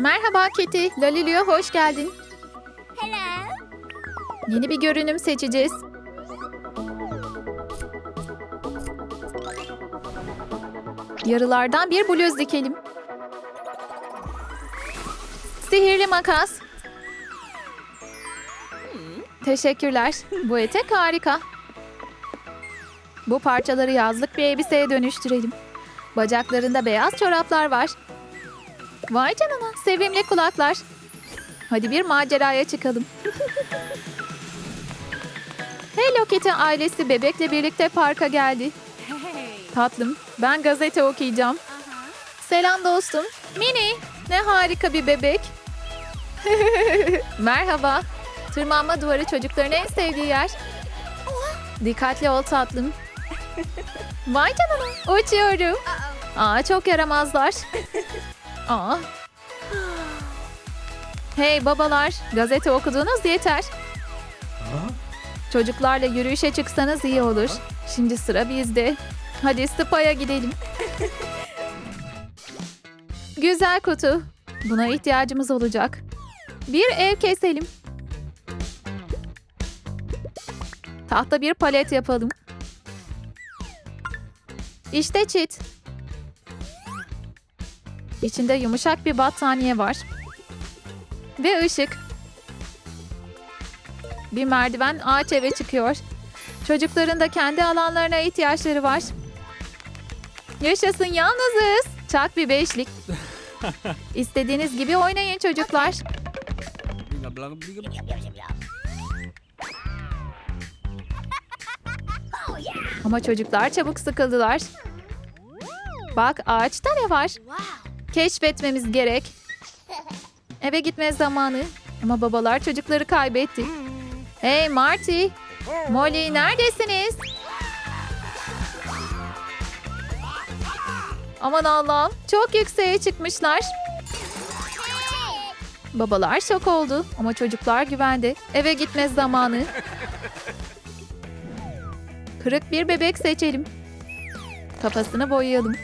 Merhaba Kitty. Lalilio'ya hoş geldin. Hello. Yeni bir görünüm seçeceğiz. Yarılardan bir bluz dikelim. Sihirli makas. Teşekkürler. Bu etek harika. Bu parçaları yazlık bir elbiseye dönüştürelim. Bacaklarında beyaz çoraplar var. Vay canına, sevimli kulaklar. Hadi bir maceraya çıkalım. Hello Kitty ailesi bebekle birlikte parka geldi. Tatlım, ben gazete okuyacağım. Selam dostum. Mini, ne harika bir bebek. Merhaba. Tırmanma duvarı çocukların en sevdiği yer. Dikkatli ol tatlım. Vay canına, uçuyorum. Aa, çok yaramazlar. Aa. Hey babalar, gazete okudunuz yeter. Çocuklarla yürüyüşe çıksanız iyi olur. Şimdi sıra bizde. Hadi spa'ya gidelim. Güzel kutu. Buna ihtiyacımız olacak. Bir ev keselim. Tahta bir palet yapalım. İşte çit. İçinde yumuşak bir battaniye var. Ve ışık. Bir merdiven ağaç eve çıkıyor. Çocukların da kendi alanlarına ihtiyaçları var. Yaşasın yalnızız. Çak bir beşlik. İstediğiniz gibi oynayın çocuklar. Ama çocuklar çabuk sıkıldılar. Bak ağaçta ne var? Keşfetmemiz gerek. Eve gitme zamanı. Ama babalar çocukları kaybetti. Hey Marty, Molly neredesiniz? Aman Allah'ım çok yükseğe çıkmışlar. Babalar şok oldu ama çocuklar güvende. Eve gitme zamanı. Kırık bir bebek seçelim. Kafasını boyayalım.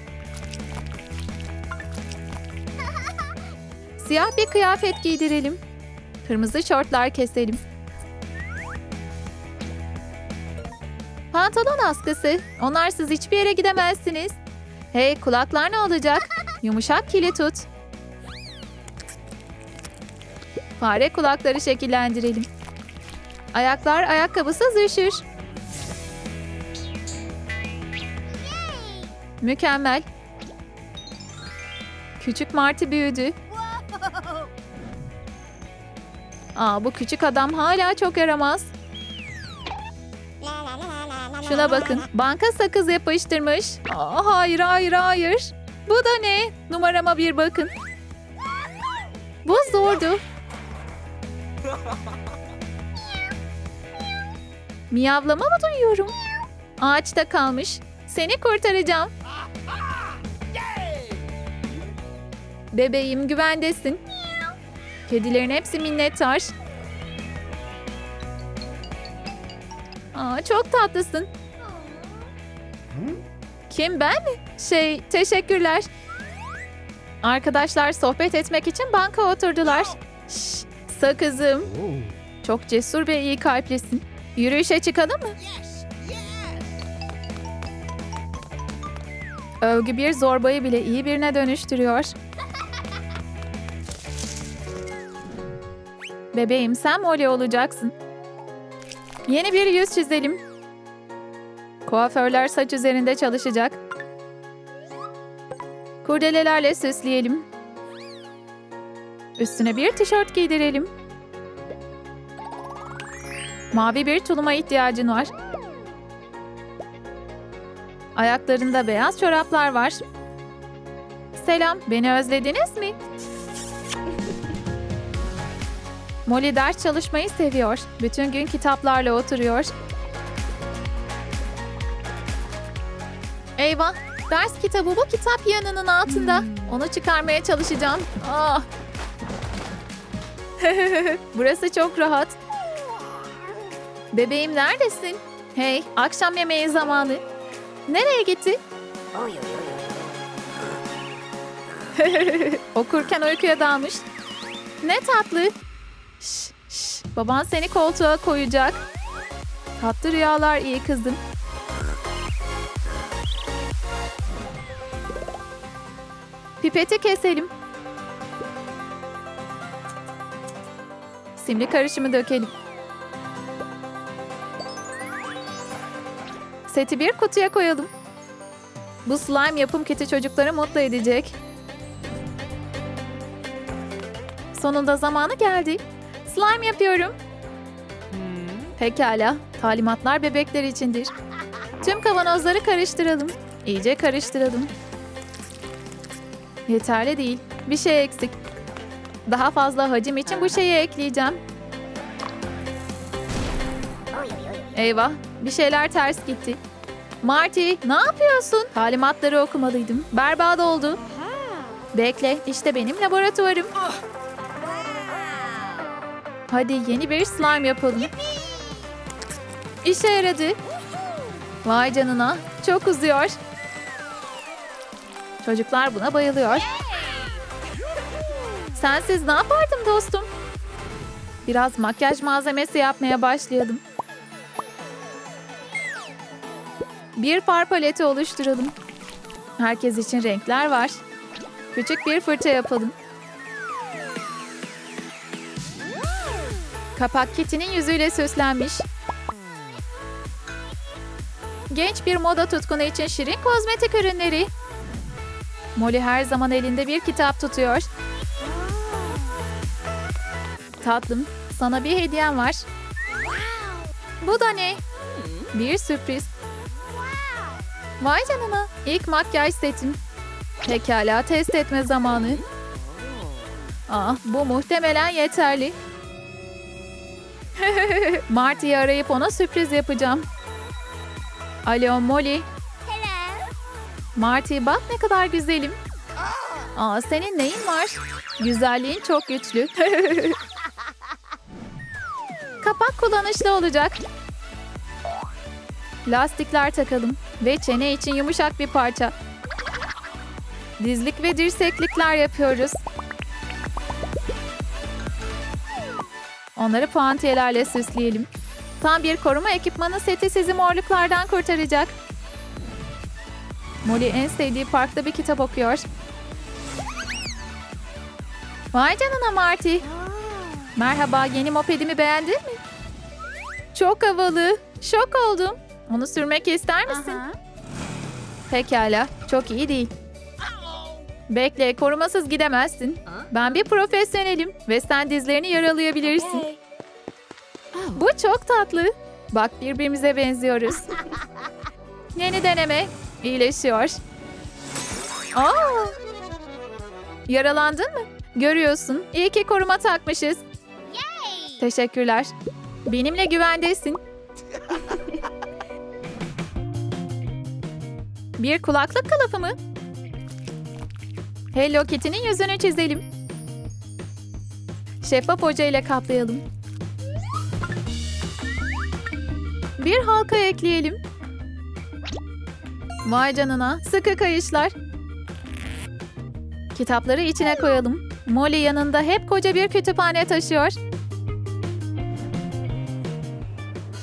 Siyah bir kıyafet giydirelim. Kırmızı şortlar keselim. Pantolon askısı. Onlarsız hiçbir yere gidemezsiniz. Hey kulaklar ne olacak? Yumuşak kili tut. Fare kulakları şekillendirelim. Ayaklar ayakkabısız üşür. Mükemmel. Küçük Martı büyüdü. Aa, bu küçük adam hala çok yaramaz. Şuna bakın. Banka sakız yapıştırmış. Aa, hayır hayır hayır. Bu da ne? Numarama bir bakın. Bu zordu. Miyavlama mı duyuyorum? Ağaçta kalmış. Seni kurtaracağım. Bebeğim güvendesin. Kedilerin hepsi minnettar. Aa, çok tatlısın. Kim ben mi? Şey teşekkürler. Arkadaşlar sohbet etmek için banka oturdular. Şş, sakızım. Çok cesur ve iyi kalplisin. Yürüyüşe çıkalım mı? Övgü bir zorbayı bile iyi birine dönüştürüyor. Bebeğim sen Molly olacaksın. Yeni bir yüz çizelim. Kuaförler saç üzerinde çalışacak. Kurdelelerle süsleyelim. Üstüne bir tişört giydirelim. Mavi bir tuluma ihtiyacın var. Ayaklarında beyaz çoraplar var. Selam, beni özlediniz mi? Molly ders çalışmayı seviyor. Bütün gün kitaplarla oturuyor. Eyvah! Ders kitabı bu kitap yanının altında. Onu çıkarmaya çalışacağım. Ah! Burası çok rahat. Bebeğim neredesin? Hey, akşam yemeği zamanı. Nereye gitti? Okurken uykuya dalmış. Ne tatlı. Baban seni koltuğa koyacak. Tatlı rüyalar iyi kızım. Pipeti keselim. Simli karışımı dökelim. Seti bir kutuya koyalım. Bu slime yapım kiti çocukları mutlu edecek. Sonunda zamanı geldi. Slime yapıyorum. Pekala. Talimatlar bebekler içindir. Tüm kavanozları karıştıralım. İyice karıştıralım. Yeterli değil. Bir şey eksik. Daha fazla hacim için bu şeyi ekleyeceğim. Eyvah, bir şeyler ters gitti. Marty, ne yapıyorsun? Talimatları okumalıydım. Berbat oldu. Bekle, işte benim laboratuvarım. Hadi yeni bir slime yapalım. İşe yaradı. Vay canına, çok uzuyor. Çocuklar buna bayılıyor. Sensiz ne yapardım dostum? Biraz makyaj malzemesi yapmaya başlayalım. Bir far paleti oluşturalım. Herkes için renkler var. Küçük bir fırça yapalım. Kapak Kitty'nin yüzüyle süslenmiş. Genç bir moda tutkunu için şirin kozmetik ürünleri. Molly her zaman elinde bir kitap tutuyor. Tatlım, sana bir hediyem var. Bu da ne? Bir sürpriz. Vay canına, ilk makyaj setim. Pekala, test etme zamanı. Ah, bu muhtemelen yeterli. Marty'yi arayıp ona sürpriz yapacağım. Alo Molly. Marty bak ne kadar güzelim. Aa senin neyin var? Güzelliğin çok güçlü. Kapak kullanışlı olacak. Lastikler takalım ve çene için yumuşak bir parça. Dizlik ve dirseklikler yapıyoruz. Onları puantiyelerle süsleyelim. Tam bir koruma ekipmanı seti sizi morluklardan kurtaracak. Molly en sevdiği parkta bir kitap okuyor. Vay canına Marty. Merhaba, yeni mopedimi beğendin mi? Çok havalı. Şok oldum. Onu sürmek ister misin? Pekala, çok iyi değil. Bekle, korumasız gidemezsin. Ben bir profesyonelim ve sen dizlerini yaralayabilirsin. Bu çok tatlı. Bak birbirimize benziyoruz. Yeni deneme. İyileşiyor. Aa! Yaralandın mı? Görüyorsun. İyi ki koruma takmışız. Teşekkürler. Benimle güvendesin. Bir kulaklık kılıfı mı? Hello Kitty'nin yüzünü çizelim. Şeffaf hoca ile kaplayalım. Bir halka ekleyelim. Vay canına, sıkı kayışlar. Kitapları içine koyalım. Molly yanında hep koca bir kütüphane taşıyor.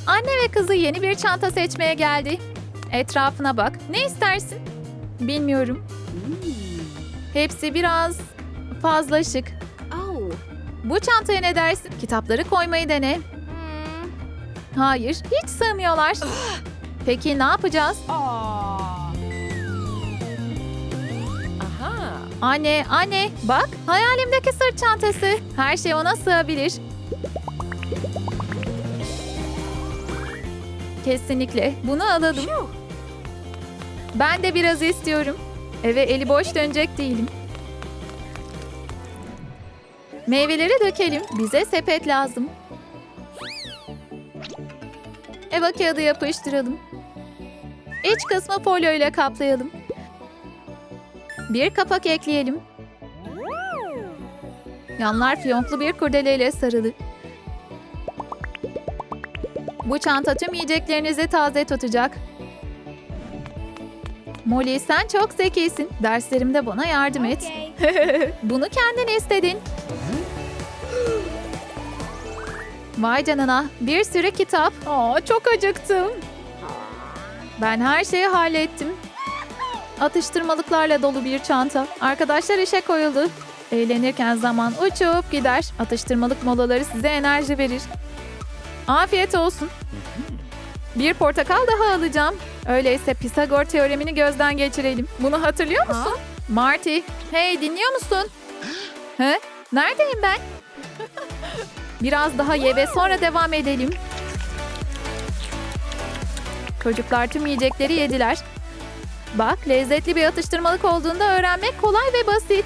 Anne ve kızı yeni bir çanta seçmeye geldi. Etrafına bak. Ne istersin? Bilmiyorum. Hepsi biraz fazla şık. Bu çantaya ne dersin? Kitapları koymayı dene. Hayır, hiç sığmıyorlar. Peki ne yapacağız? Anne, anne, bak hayalimdeki sırt çantası. Her şey ona sığabilir. Kesinlikle. Bunu alalım. Ben de biraz istiyorum. Eve eli boş dönecek değilim. Meyveleri dökelim. Bize sepet lazım. Eva kağıdı yapıştıralım. İç kısmı folyo ile kaplayalım. Bir kapak ekleyelim. Yanlar fiyonklu bir kurdeleyle sarılı. Bu çanta tüm yiyeceklerinizi taze tutacak. Molly sen çok zekisin. Derslerimde bana yardım et. Bunu kendin istedin. Vay canına bir sürü kitap. Aa, çok acıktım. Ben her şeyi hallettim. Atıştırmalıklarla dolu bir çanta. Arkadaşlar işe koyuldu. Eğlenirken zaman uçup gider. Atıştırmalık molaları size enerji verir. Afiyet olsun. Bir portakal daha alacağım. Öyleyse Pisagor teoremini gözden geçirelim. Bunu hatırlıyor musun? Marty, hey dinliyor musun? He? Neredeyim ben? Biraz daha ye ve sonra devam edelim. Çocuklar tüm yiyecekleri yediler. Bak lezzetli bir atıştırmalık olduğunda öğrenmek kolay ve basit.